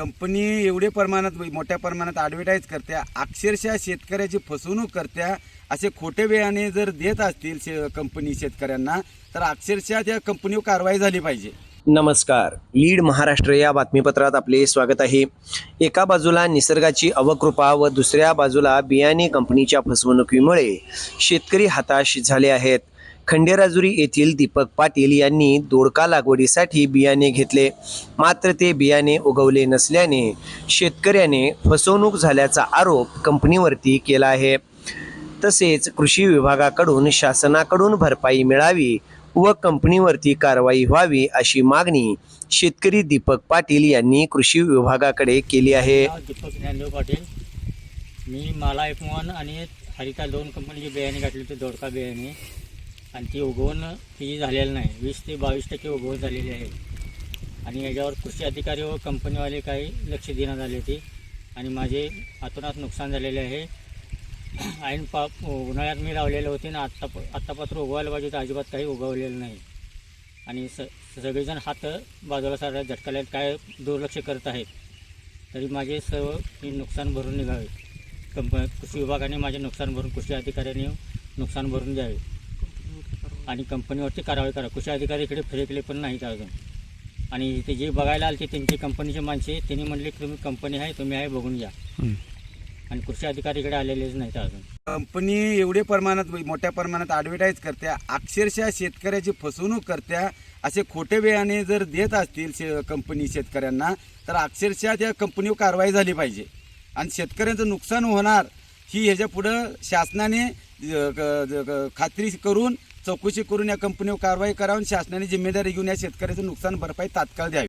Company एवढे प्रमाणात मोठ्या प्रमाणात ॲडव्हर्टाईज करत्या अक्षरशः शेतकऱ्याची फसवणूक करत्या असे खोटे बियाणे जर देत असतील शे कंपनी शेतकऱ्यांना तर अक्षरशः त्या कंपनीवर कारवाई झाली पाहिजे. नमस्कार. लीड महाराष्ट्र या बातमीपत्रात आपले स्वागत आहे. एका बाजूला निसर्गाची अवकृपा व दुसऱ्या बाजूला बियाणे कंपनीच्या फसवणुकीमुळे शेतकरी हताश झाले आहेत. खंडेराजुरी येथील दीपक पाटील यांनी दोडका लागवडीसाठी बियाणे घेतले. मात्र ते बियाणे उगवले नसल्याने शेतकऱ्याने फसवणूक झाल्याचा आरोप कंपनीवरती केला आहे. तसेच कृषी विभागाकडून शासनाकडून भरपाई मिळावी व कंपनीवरती कारवाई व्हावी अशी मागणी शेतकरी दीपक पाटील यांनी कृषी विभागाकडे केली आहे. दीपक ज्ञानदेव पाटील. मी माला एकमोहन आणि हरिता दोन कंपनीचे बियाणे घातले होते दोडका बियाणे. आणि ती उगवण ती झालेलं नाही. वीस ते बावीस टक्के उगवण झालेली आहे. आणि याच्यावर कृषी अधिकारी व कंपनीवाले काही लक्ष देण्यात आले होते. आणि माझे अतोनात नुकसान झालेले आहे. ऐन पा उन्हाळ्यात मी लावलेले होते ना आत्ता आत्तापात्र उगवायला पाहिजे तर अजिबात काही उगवलेलं नाही. आणि स सगळेजण हात बाजूला सारा झटकायला काय दुर्लक्ष करत आहेत. तरी माझे सर्व मी नुकसान भरून निघावे. कंप कृषी विभागाने माझे नुकसान भरून कृषी अधिकाऱ्यांनी नुकसान भरून द्यावे. आणि कंपनीवरती कारवाई करा. कृषी अधिकारी इकडे फिरकले पण नाहीत अजून. आणि ते जे बघायला आले ते त्यांची कंपनीचे माणसे त्यांनी म्हणले की तुम्ही कंपनी आहे तुम्ही आहे बघून घ्या. आणि कृषी अधिकारी इकडे आलेलेच नाहीत अजून. कंपनी एवढे प्रमाणात मोठ्या प्रमाणात ॲडव्हर्टाईज करत्या अक्षरशः शेतकऱ्याची फसवणूक करत्या असे खोटे बियाणे जर देत असतील शे कंपनी शेतकऱ्यांना तर अक्षरशः त्या कंपनीवर कारवाई झाली पाहिजे. आणि शेतकऱ्यांचं नुकसान होणार ही ह्याच्या पुढं शासनाने क- क- खात्री करून चौकशी करून या कंपनीवर कारवाई करावून शासनाने जिम्मेदारी घेऊन या शेतकऱ्याचं नुकसान भरपाई तात्काळ द्यावी.